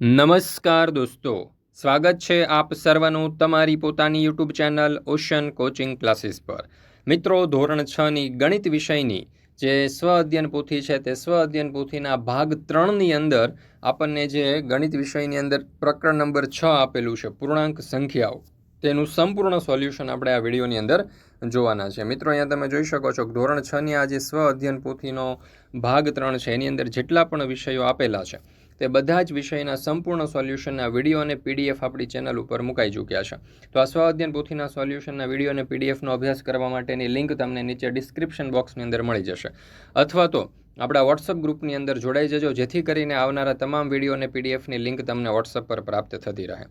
નમસ્કાર દોસ્તો, સ્વાગત છે આપ સર્વનું તમારી પોતાની YouTube channel Ocean coaching classes પર. મિત્રો, ધોરણ છની ગણિત વિષયની જે સ્વ અધ્યયન પોથી છે તે સ્વ અધ્યયન પોથીના ભાગ ત્રણની અંદર આપણને જે ગણિત વિષયની અંદર પ્રકરણ નંબર છ આપેલું છે, પૂર્ણાંક સંખ્યાઓ, તેનું સંપૂર્ણ સોલ્યુશન આપણે આ વિડીયોની અંદર જોવાના છે. મિત્રો, અહીંયા તમે જોઈ શકો છો ધોરણ છની આ જે સ્વ અધ્યયન પોથીનો ભાગ ત્રણ છે, એની અંદર જેટલા પણ વિષયો આપેલા છે તે બધા જ વિષયના સંપૂર્ણ સોલ્યુશનના વીડિયો અને પીડીએફ આપણી ચેનલ ઉપર મુકાઈ ચૂક્યા છે. તો આ સ્વ પોથીના સોલ્યુશનના વીડિયો અને પીડીએફનો અભ્યાસ કરવા માટેની લિંક તમને નીચે ડિસ્ક્રિપ્શન બોક્સની અંદર મળી જશે. અથવા તો આપણા વોટ્સઅપ ગ્રુપની અંદર જોડાઈ જજો, જેથી કરીને આવનારા તમામ વીડિયો અને પીડીએફની લિંક તમને વોટ્સઅપ પર પ્રાપ્ત થતી રહે.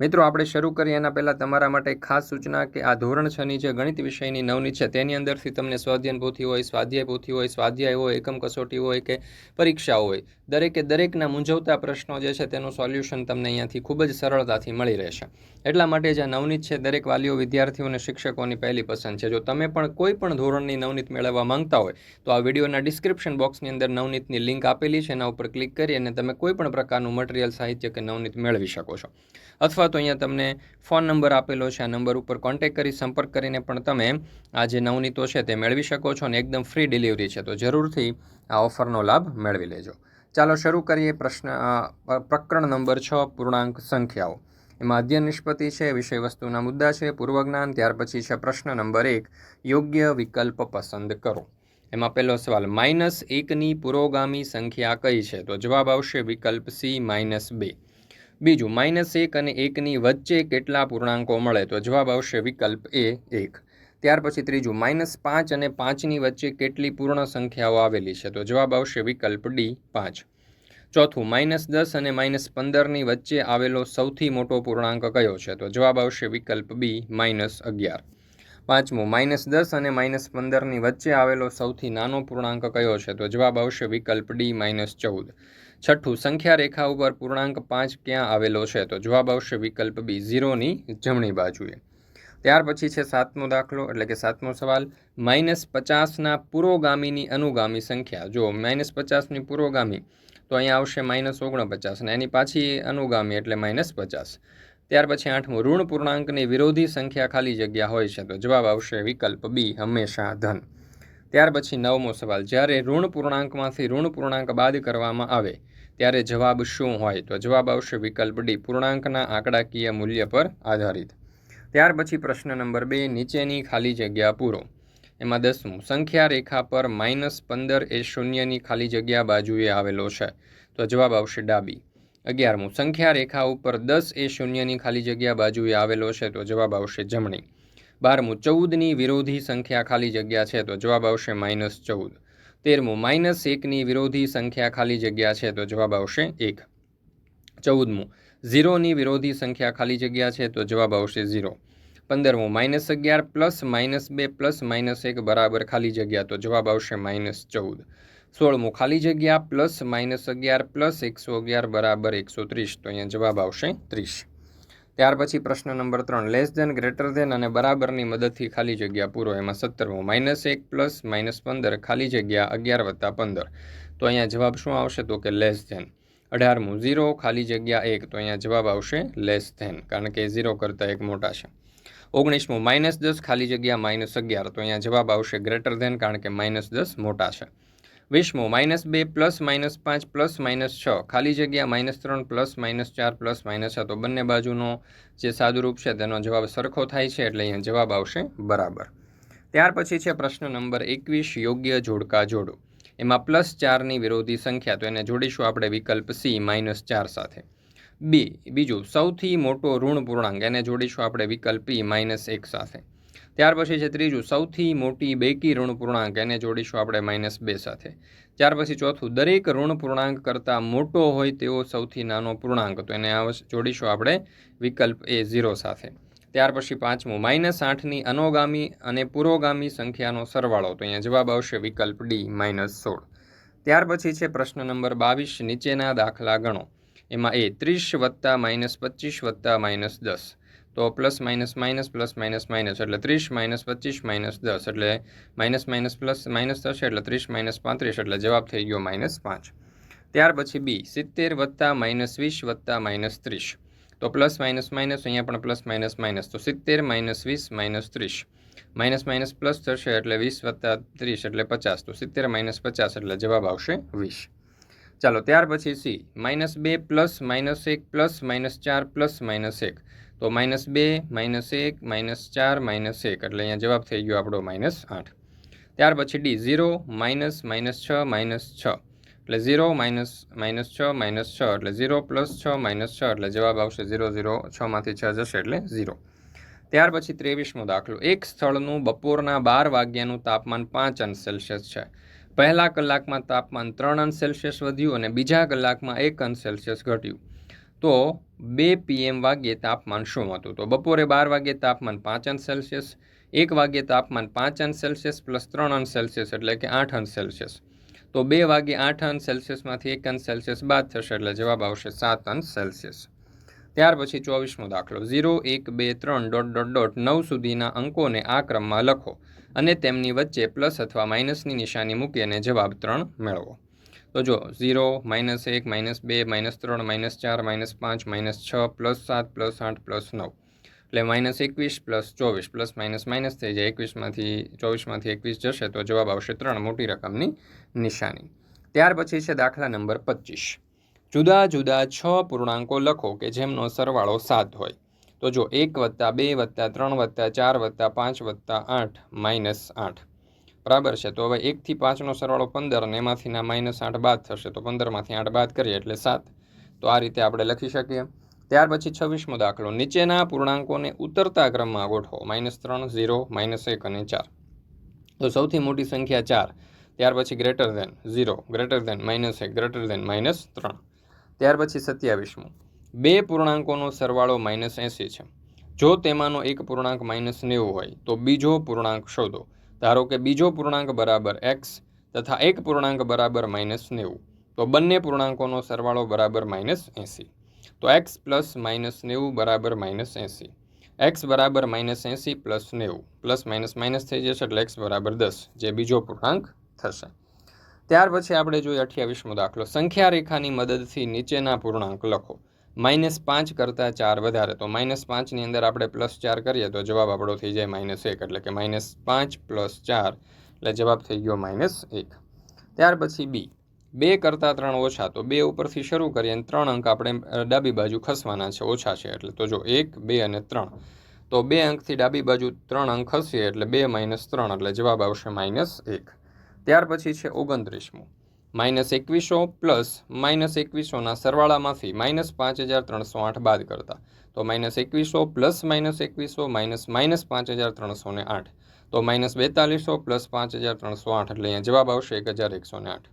મિત્રો, આપણે શરૂ કરીએ એના પહેલાં તમારા માટે ખાસ સૂચના કે આ ધોરણ છની જે ગણિત વિષયની નવની છે, તેની અંદરથી તમને સ્વાધ્યાયન હોય, સ્વાધ્યાય પોથી હોય, સ્વાધ્યાય હોય, એકમ કસોટી હોય કે પરીક્ષા હોય, દરેકે દરેકના મૂંઝવતા પ્રશ્નો જે છે તેનું સોલ્યુશન તમને અહીંયાથી ખૂબ જ સરળતાથી મળી રહેશે. એટલા માટે જે નવનીત છે, દરેક વાલીઓ, વિદ્યાર્થીઓ અને શિક્ષકોની પહેલી પસંદ છે. જો તમે પણ કોઈ પણ ધોરણની નવનીત મેળવવા માંગતા હોય, તો આ વિડીયોના ડિસ્ક્રિપ્શન બોક્સની અંદર નવનીતની લિંક આપેલી છે, એના ઉપર ક્લિક કરી અને તમે કોઈ પણ પ્રકારનું મટીરિયલ સાહિત્ય કે નવનીત મેળવી શકો છો. અથવા તો અહીંયા તમને ફોન નંબર આપેલો છે, આ નંબર ઉપર કોન્ટેક્ટ કરી, સંપર્ક કરીને પણ તમે આ જે નવનીતો છે તે મેળવી શકો છો અને એકદમ ફ્રી ડિલિવરી છે. તો જરૂરથી આ ઓફરનો લાભ મેળવી લેજો. ચાલો શરૂ કરીએ પ્રશ્ન પ્રકરણ નંબર છ, પૂર્ણાંક સંખ્યાઓ. એમાં અધ્યયન નિષ્પતિ છે વિષય વસ્તુના મુદ્દા છે, પૂર્વજ્ઞાન, ત્યાર પછી છે પ્રશ્ન નંબર એક, યોગ્ય વિકલ્પ પસંદ કરો. એમાં પહેલો સવાલ, માઇનસ એકની પુરોગામી સંખ્યા કઈ છે? તો જવાબ આવશે વિકલ્પ સી, માઇનસ બે. બીજું, માઇનસ એક અને એકની વચ્ચે કેટલા પૂર્ણાંકો મળે? તો જવાબ આવશે વિકલ્પ એ, એક. ત્યાર પછી ત્રીજું, માઇનસ પાંચ અને પાંચની વચ્ચે કેટલી પૂર્ણ સંખ્યાઓ આવેલી છે? તો જવાબ આવશે વિકલ્પ ડી, પાંચ. ચોથું, માઇનસ દસ અને માઇનસ પંદરની વચ્ચે આવેલો સૌથી મોટો પૂર્ણાંક કયો છે? તો જવાબ આવશે વિકલ્પ બી, માઇનસ અગિયાર. પાંચમું, માઇનસ દસ અને માઇનસ પંદરની વચ્ચે આવેલો સૌથી નાનો પૂર્ણાંક કયો છે? તો જવાબ આવશે વિકલ્પ ડી, માઇનસ ચૌદ. છઠ્ઠું સંખ્યા રેખા ઉપર પૂર્ણાંક પાંચ ક્યાં આવેલો છે? તો જવાબ આવશે વિકલ્પ બી, ઝીરોની જમણી બાજુએ. ત્યાર પછી છે સાતમો દાખલો, એટલે કે સાતમો સવાલ. માઇનસ પચાસના પુરોગામીની અનુગામી સંખ્યા. જો માઇનસ પચાસની પુરોગામી, તો અહીંયા આવશે માઇનસ ઓગણપચાસ, અને એની પાછી અનુગામી એટલે માઇનસ પચાસ. ત્યાર પછી આઠમું, ઋણ પૂર્ણાંકની વિરોધી સંખ્યા ખાલી જગ્યા હોય છે તો જવાબ આવશે વિકલ્પ બી, હંમેશા ધન. ત્યાર પછી નવમો સવાલ, જ્યારે ઋણ પૂર્ણાંકમાંથી ઋણ પૂર્ણાંક બાદ કરવામાં આવે, ત્યારે જવાબ શું હોય તો જવાબ આવશે વિકલ્પ ડી, પૂર્ણાંકના આંકડાકીય મૂલ્ય પર આધારિત. ત્યાર પછી પ્રશ્ન નંબર બે, નીચેની ખાલી જગ્યા પૂરો. એમાં દસમું, સંખ્યા રેખા પર માઇનસ પંદર એ શૂન્યની ખાલી જગ્યા બાજુએ આવેલો છે તો જવાબ આવશે ડાબી. અગિયારમું. સંખ્યા રેખા ઉપર દસ એ શૂન્યની ખાલી જગ્યા બાજુએ આવેલો છે તો જવાબ આવશે જમણી. બારમું, ચૌદની વિરોધી સંખ્યા ખાલી જગ્યા છે તો જવાબ આવશે માઇનસ ચૌદ. તેરમું, માઇનસ એકની વિરોધી સંખ્યા ખાલી જગ્યા છે તો જવાબ આવશે એક. ચૌદમું, ઝીરોની વિરોધી સંખ્યા ખાલી જગ્યા છે તો જવાબ આવશે ઝીરો. પંદરમું, માઇનસ અગિયાર પ્લસ માઇનસ બે પ્લસ માઇનસ એક બરાબર ખાલી જગ્યા તો જવાબ આવશે માઇનસ ચૌદ. સોળમું ખાલી જગ્યા, પ્લસ માઇનસ અગિયાર, પ્લસ એકસો અગિયાર બરાબર એકસો ત્રીસ. તો અહીંયા જવાબ આવશે ત્રીસ. ત્યાર પછી પ્રશ્ન નંબર ત્રણ લેસ ધેન ગ્રેટર ધેન અને બરાબરની મદદથી ખાલી જગ્યા પૂરો. એમાં સત્તરમું માઇનસ એક, પ્લસ માઇનસ પંદર, ખાલી જગ્યા અગિયાર વત્તા પંદર. તો અહીંયા જવાબ શું આવશે? તો કે લેસ ધેન અઢારમું ઝીરો ખાલી જગ્યા એક. તો અહીંયા જવાબ આવશે લેસ ધેન કારણ કે ઝીરો કરતાં એક મોટા છે. ઓગણીસમું માઇનસ દસ, ખાલી જગ્યા માઇનસ અગિયાર. તો અહીંયા જવાબ આવશે ગ્રેટર ધેન કારણ કે માઇનસ દસ મોટા છે. વીસમું માઇનસ બે પ્લસ માઇનસ પાંચ પ્લસ માઇનસ છ. ખાલી જગ્યા માઇનસ ત્રણ પ્લસ માઇનસ ચાર પ્લસ માઇનસ છ. તો બંને બાજુનો જે સાદુરૂપ છે તેનો જવાબ સરખો થાય છે એટલે અહીંયા જવાબ આવશે બરાબર. ત્યાર પછી છે પ્રશ્ન નંબર એકવીસ, યોગ્ય જોડકા જોડો. એમાં પ્લસ ચારની વિરોધી સંખ્યા, તો એને જોડીશું આપણે વિકલ્પ સી, માઇનસ ચાર સાથે. બી, બીજું સૌથી મોટો ઋણ પૂર્ણાંક, એને જોડીશું આપણે વિકલ્પ ઈ, માઇનસ એક સાથે. ત્યાર પછી છે ત્રીજું, સૌથી મોટી બેકી ઋણ પૂર્ણાંક, એને જોડીશું આપણે માઇનસ બે સાથે. ત્યાર પછી ચોથું, દરેક ઋણ પૂર્ણાંક કરતાં મોટો હોય તેવો સૌથી નાનો પૂર્ણાંક. તો એને જોડીશું આપણે વિકલ્પ એ ઝીરો સાથે. ત્યાર પછી પાંચમું માઇનસ આઠની અનોગામી અને પુરોગામી સંખ્યાનો સરવાળો. તો અહીંયા જવાબ આવશે વિકલ્પ ડી માઇનસ સોળ. ત્યાર પછી છે પ્રશ્ન નંબર બાવીસ, નીચેના દાખલા ગણો. એમાં એ ત્રીસ વત્તા માઇનસ પચીસ વત્તા માઇનસ દસ. તો plus minus minus plus minus minus એટલે ત્રીસ, માઇનસ પચીસ, માઇનસ દસ એટલે માઇનસ માઇનસ પ્લસ માઇનસ થશે એટલે ત્રીસ, માઇનસ પાંત્રીસ એટલે જવાબ થઈ ગયો માઇનસ પાંચ. ત્યાર પછી બી, સિત્તેર વત્તા માઇનસ વીસ વત્તા માઇનસ ત્રીસ. તો પ્લસ માઇનસ માઇનસ અહીંયા પણ પ્લસ માઇનસ માઇનસ. તો સિત્તેર માઇનસ વીસ માઇનસ ત્રીસ. માઇનસ માઇનસ પ્લસ થશે એટલે વીસ વત્તા ત્રીસ એટલે પચાસ. તો સિત્તેર માઇનસ પચાસ એટલે જવાબ આવશે વીસ. ચાલો ત્યાર પછી સી, માઇનસ બે પ્લસ માઇનસ એક પ્લસ માઇનસ ચાર પ્લસ માઇનસ એક. તો માઇનસ બે, માઇનસ એક, માઇનસ ચાર, માઇનસ એક. એટલે અહીંયા જવાબ થઈ ગયો આપણો માઇનસ આઠ. ત્યાર પછી ડી, ઝીરો, માઇનસ માઇનસ છ માઇનસ છ. એટલે ઝીરો, માઇનસ માઇનસ છ માઇનસ છ. એટલે ઝીરો પ્લસ છ, માઇનસ છ. એટલે જવાબ આવશે ઝીરો ઝીરો છમાંથી છ જશે એટલે ઝીરો. ત્યાર પછી ત્રેવીસમો દાખલો. એક સ્થળનું બપોરના બાર વાગ્યાનું તાપમાન પાંચ અંશ સેલ્સિયસ છે. પહેલા કલાકમાં તાપમાન ત્રણ અંશ સેલ્સિયસ વધ્યું અને બીજા કલાકમાં એક અંશ સેલ્સિયસ ઘટ્યું. તો બે પીએમ વાગ્યે તાપમાન શું હતું? તો બપોરે બાર વાગ્યે તાપમાન પાંચ અંશ સેલ્સિયસ, એક વાગ્યે તાપમાન પાંચ અંશ સેલ્સિયસ પ્લસ ત્રણ અંશ સેલ્સિયસ એટલે કે આઠ અંશ સેલ્સિયસ. તો બે વાગે આઠ અંશ સેલ્સિયસમાંથી એક અંશ સેલ્સિયસ બાદ થશે એટલે જવાબ આવશે સાત અંશ સેલ્સિયસ. ત્યાર પછી ચોવીસમો દાખલો. ઝીરો, એક, બે, ત્રણ, ડોટ ડોટ ડોટ, નવ સુધીના અંકોને આ ક્રમમાં લખો અને તેમની વચ્ચે પ્લસ અથવા માઇનસની નિશાની મૂકી અને જવાબ ત્રણ મેળવો. તો જો ઝીરો, માઇનસ એક, માઇનસ બે, માઇનસ ત્રણ, માઇનસ ચાર, માઇનસ પાંચ, માઇનસ છ, પ્લસ સાત, પ્લસ આઠ, પ્લસ નવ. એટલે માઇનસ એકવીસ, પ્લસ ચોવીસ, પ્લસ માઇનસ માઇનસ થઈ જાય. એકવીસમાંથી, ચોવીસમાંથી એકવીસ જશે તો જવાબ આવશે ત્રણ મોટી રકમની નિશાની. ત્યાર પછી છે દાખલા નંબર પચીસ. જુદા જુદા છ પૂર્ણાંકો લખો કે જેમનો સરવાળો સાત હોય. તો જો એક વત્તા બે વત્તા ત્રણ વત્તા ચાર વત્તા પાંચ વત્તા આઠ માઇનસ આઠ. બરાબર છે. તો હવે એકથી પાંચનો સરવાળો પંદર અને એમાંથીના માઇનસ આઠ બાદ થશે. તો પંદરમાંથી આઠ બાદ કરીએ એટલે સાત. તો આ રીતે આપણે લખી શકીએ. ત્યાર પછી છવ્વીસમો દાખલો. નીચેના પૂર્ણાંકોને ઉતરતા ક્રમમાં ગોઠવો. માઇનસ ત્રણ ઝીરો માઇનસ એક અને ચાર. તો સૌથી મોટી સંખ્યા ચાર. ત્યાર પછી greater than zero greater than minus એક ગ્રેટર ધેન માઇનસ ત્રણ. ત્યાર પછી સત્યાવીસમું. બે પૂર્ણાંકોનો સરવાળો માઇનસ એંસી છે. જો તેમાંનો એક પૂર્ણાંક માઇનસ નેવું હોય, તો બીજો પૂર્ણાંક શોધો. ધારો કે બીજો પૂર્ણાંક બરાબર એક્સ તથા એક પૂર્ણાંક બરાબર માઇનસ નેવું. તો બંને પૂર્ણાંકોનો સરવાળો બરાબર માઇનસ એંસી. તો એક્સ પ્લસ માઇનસ નેવું બરાબર માઇનસ એંસી. એક્સ બરાબર માઇનસ એંસી પ્લસ નેવું. પ્લસ માઇનસ માઇનસ થઈ જશે એટલે એક્સ બરાબર દસ, જે બીજો પૂર્ણાંક થશે. ત્યાર પછી આપણે જોઈએ અઠ્યાવીસમો દાખલો. સંખ્યા રેખાની મદદથી નીચેના પૂર્ણાંક લખો. માઇનસ પાંચ કરતાં ચાર વધારે. તો માઇનસ પાંચની અંદર આપણે પ્લસ ચાર કરીએ તો જવાબ આપણો થઈ જાય માઇનસ એક. એટલે કે માઇનસ પાંચ પ્લસ ચાર. એટલે જવાબ થઈ ગયો માઇનસ એક. ત્યાર પછી બી. બે કરતાં ત્રણ ઓછા. તો બે ઉપરથી શરૂ કરીએ અને ત્રણ અંક આપણે ડાબી બાજુ ખસવાના છે, ઓછા છે. એટલે તો જો એક, બે અને ત્રણ. તો બે અંકથી ડાબી બાજુ ત્રણ અંક ખસીએ એટલે બે માઇનસ ત્રણ. એટલે જવાબ આવશે માઇનસ એક. ત્યાર પછી છે ઓગણત્રીસમું. માઇનસ એકવીસો પ્લસ માઇનસ એકવીસોના સરવાળામાંથી માઇનસ પાંચ હજાર ત્રણસો આઠ બાદ કરતા. તો માઇનસ એકવીસો પ્લસ માઇનસ એકવીસો માઇનસ માઇનસ પાંચ હજાર ત્રણસો ને આઠ. તો માઇનસ બેતાલીસો પ્લસ પાંચ હજાર ત્રણસો આઠ, એટલે અહીંયા જવાબ આવશે એક હજાર એકસો ને આઠ.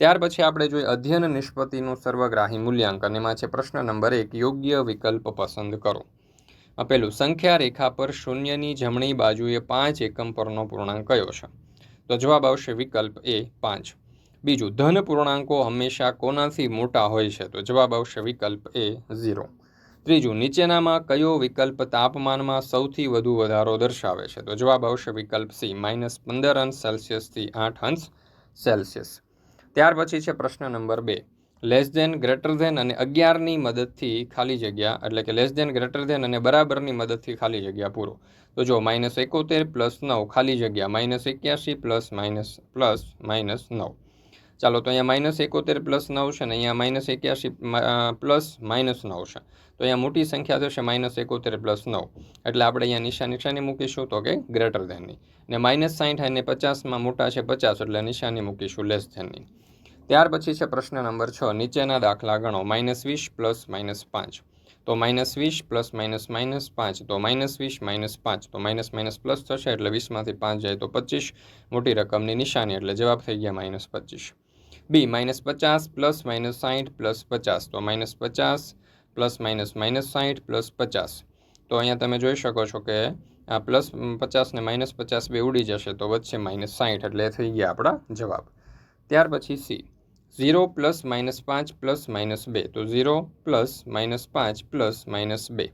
ત્યાર પછી આપણે જોઈએ અધ્યયન નિષ્પત્તિનું સર્વગ્રાહી મૂલ્યાંકન. એમાં છે પ્રશ્ન નંબર એક, યોગ્ય વિકલ્પ પસંદ કરો. આપેલું સંખ્યા રેખા પર શૂન્યની જમણી બાજુએ પાંચ એકમ પરનો પૂર્ણાંક કયો છે? તો જવાબ આવશે વિકલ્પ એ પાંચ. બીજું, ધન પૂર્ણાંકો હંમેશા કોનાથી મોટા હોય છે? તો જવાબ આવશે વિકલ્પ એ ઝીરો. ત્રીજું, નીચેનામાં કયો વિકલ્પ તાપમાનમાં સૌથી વધુ વધારો દર્શાવે છે? તો જવાબ આવશે વિકલ્પ સી, માઇનસ પંદર અંશ સેલ્સિયસથી આઠ અંશ સેલ્સિયસ. ત્યાર પછી છે પ્રશ્ન નંબર બે. લેસ દેન ગ્રેટર ધેન અને અગિયારની મદદથી ખાલી જગ્યા, એટલે કે લેસ દેન ગ્રેટર ધેન અને બરાબરની મદદથી ખાલી જગ્યા પૂરો. તો જો માઇનસ એકોતેર પ્લસ નવ ખાલી જગ્યા, માઇનસ એક્યાસી પ્લસ માઇનસ પ્લસ માઇનસ નવ. ચાલો, તો અહીંયા માઇનસ એકોતેર પ્લસ નવ છે ને અહીંયા માઇનસ એક્યાસી પ્લસ માઇનસ નવ છે. તો અહીંયા મોટી સંખ્યા થશે માઇનસ એકોતેર પ્લસ નવ. એટલે આપણે અહીંયા નિશાન નિશાની મૂકીશું તો કે ગ્રેટર ધેનની ને. માઇનસ સાઠ અને પચાસમાં મોટા છે પચાસ, એટલે નિશાની મૂકીશું લેસ ધેનની ત્યાર પછી છે પ્રશ્ન નંબર છ, નીચેના દાખલા ગણો. માઇનસ વીસ પ્લસ માઇનસ પાંચ. તો માઇનસ વીસ પ્લસ માઇનસ માઇનસ પાંચ. તો માઇનસ વીસ માઇનસ પાંચ. તો માઇનસ માઇનસ પ્લસ થશે એટલે વીસમાંથી પાંચ જાય તો પચીસ. મોટી રકમની નિશાની, એટલે જવાબ થઈ ગયા માઇનસ પચીસ. બી માઇનસ પચાસ પ્લસ માઇનસ સાઠ પ્લસ પચાસ તો માઇનસ પચાસ પ્લસ માઇનસ માઇનસ સાઠ પ્લસ પચાસ તો અહીંયા તમે જોઈ શકો છો કે આ પ્લસ પચાસ ને માઇનસ પચાસ બે ઉડી જશે, તો વચ્ચે માઇનસ સાઠ. એટલે થઈ ગયા આપણા જવાબ. ત્યાર પછી સી ઝીરો પ્લસ માઇનસ પાંચ પ્લસ માઇનસ બે. તો ઝીરો પ્લસ માઇનસ પાંચ પ્લસ માઇનસ બે.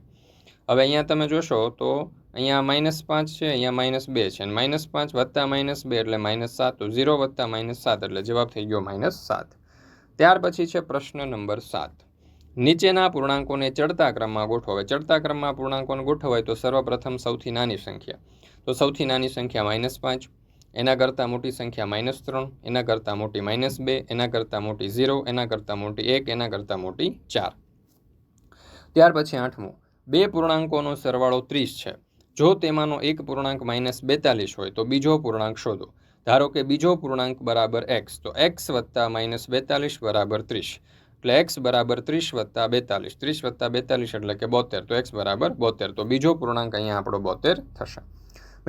હવે અહીંયા તમે જોશો તો અહીંયા માઇનસ પાંચ છે, અહીંયા માઇનસ બે છે. અને માઇનસ પાંચ વત્તા માઇનસ બે એટલે માઇનસ સાત, તો ઝીરો વત્તા માઇનસ સાત એટલે જવાબ થઈ ગયો માઇનસ સાત. ત્યાર પછી છે પ્રશ્ન નંબર સાત. નીચેના પૂર્ણાંકોને ચડતા ક્રમમાં ગોઠવો. ચડતા ક્રમમાં પૂર્ણાંકોને ગોઠવાય તો સર્વપ્રથમ સૌથી નાની સંખ્યા. તો સૌથી નાની સંખ્યા માઇનસ પાંચ, એના કરતાં મોટી સંખ્યા માઇનસ ત્રણ, એના કરતાં મોટી માઇનસ બે, એના કરતાં મોટી ઝીરો, એના કરતાં મોટી એક, એના કરતાં મોટી ચાર. ત્યાર પછી આઠમું. બે પૂર્ણાંકોનો સરવાળો ત્રીસ છે. જો તેમાંનો એક પૂર્ણાંક માઇનસ બેતાલીસ હોય તો બીજો પૂર્ણાંક શોધો. ધારો કે બીજો પૂર્ણાંક બરાબર એક્સ તો એક્સ વત્તા માઇનસ બેતાલીસ બરાબર ત્રીસ. એટલે એક્સ બરાબર ત્રીસ વત્તા બેતાલીસ. ત્રીસ વત્તા બેતાલીસ એટલે કે બોતેર, તો એક્સ બરાબર બોતેર. તો બીજો પૂર્ણાંક અહીંયા આપણો બોતેર થશે.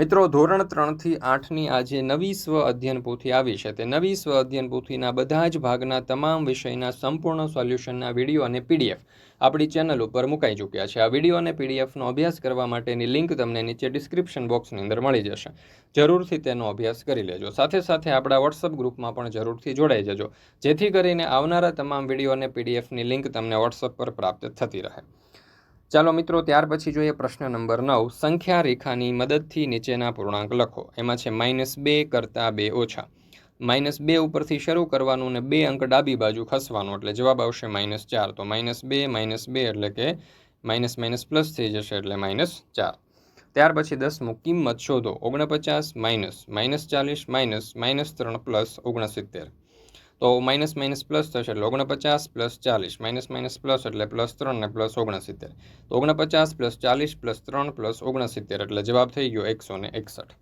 મિત્રો, ધોરણ ત્રણથી આઠની આજે નવી સ્વ અધ્યયન પોથી આવી છે, તે નવી સ્વ અધ્યયન પોથીના બધા જ ભાગના તમામ વિષયના સંપૂર્ણ સોલ્યુશનના વીડિયો અને પીડીએફ આપણી ચેનલ ઉપર મુકાઈ ચૂક્યા છે. આ વીડિયો અને પીડીએફનો અભ્યાસ કરવા માટેની લિંક તમને નીચે ડિસ્ક્રિપ્શન બોક્સની અંદર મળી જશે. જરૂરથી તેનો અભ્યાસ કરી લેજો. સાથે સાથે આપણા વોટ્સઅપ ગ્રુપમાં પણ જરૂરથી જોડાઈ જજો. જેથી કરીને આવનારા તમામ વીડિયો અને પીડીએફની લિંક તમને વોટ્સઅપ પર પ્રાપ્ત થતી રહે. ચાલો મિત્રો, ત્યાર પછી જોઈએ પ્રશ્ન નંબર નવ. સંખ્યા રેખાની મદદથી નીચેના પૂર્ણાંક લખો. એમાં છે માઇનસ બે કરતાં બે ઓછા. માઇનસ બે ઉપરથી શરૂ કરવાનું અને બે અંક ડાબી બાજુ ખસવાનું. એટલે જવાબ આવશે માઇનસ ચાર. તો માઇનસ બે માઇનસ બે એટલે કે માઇનસ માઇનસ પ્લસ થઈ જશે એટલે માઇનસ ચાર. ત્યાર પછી દસમું, કિંમત શોધો. ઓગણપચાસ માઇનસ માઇનસ ચાલીસ માઇનસ માઇનસ ત્રણ પ્લસ ઓગણસિત્તેર. તો માઇનસ માઇનસ પ્લસ થશે એટલે ઓગણપચાસ પ્લસ ચાલીસ. માઇનસ માઇનસ પ્લસ એટલે પ્લસ ત્રણ ને પ્લસ ઓગણસિત્તેર. તો ઓગણપચાસ પ્લસ ચાલીસ પ્લસ ત્રણ પ્લસ ઓગણસિત્તેર એટલે જવાબ થઈ ગયો એકસો ને એકસઠ.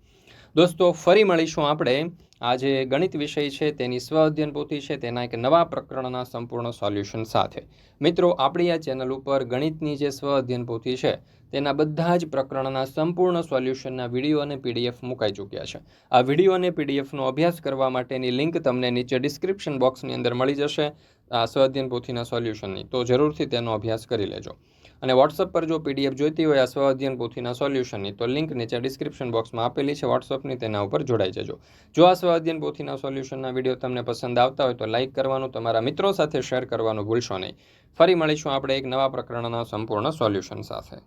દોસ્તો, ફરી મળીશું આપણે. આ જે ગણિત વિષય છે, તેની સ્વ અધ્યયન પોથી છે, તેના એક નવા પ્રકરણના સંપૂર્ણ સોલ્યુશન સાથે. મિત્રો, આપણી આ ચેનલ ઉપર ગણિતની જે સ્વ અધ્યયન પોથી છે તેના બધા જ પ્રકરણના સંપૂર્ણ સોલ્યુશનના વીડિયો અને પીડીએફ મુકાઈ ચૂક્યા છે. આ વીડિયો અને પીડીએફનો અભ્યાસ કરવા માટેની લિંક તમને નીચે ડિસ્ક્રિપ્શન બોક્સની અંદર મળી જશે. આ સ્વાધ્યન પોથીના સોલ્યુશનની. તો જરૂરથી તેનો અભ્યાસ કરી લેજો. અને વોટ્સઅપ પર જો પીડીએફ જોઈતી હોય આ સ્વાધ્યન પોથીના સોલ્યુશનની, તો લિંક નીચે ડિસ્ક્રિપ્શન બોક્સમાં આપેલી છે. વોટ્સઅપની તેના ઉપર જોડાઈ જજો. જો આ સ્વાધ્યન પોથીના સોલ્યુશનના વીડિયો તમને પસંદ આવતા હોય તો લાઇક કરવાનું, તમારા મિત્રો સાથે શેર કરવાનું ભૂલશો નહીં. ફરી મળીશું આપણે એક નવા પ્રકરણના સંપૂર્ણ સોલ્યુશન સાથે.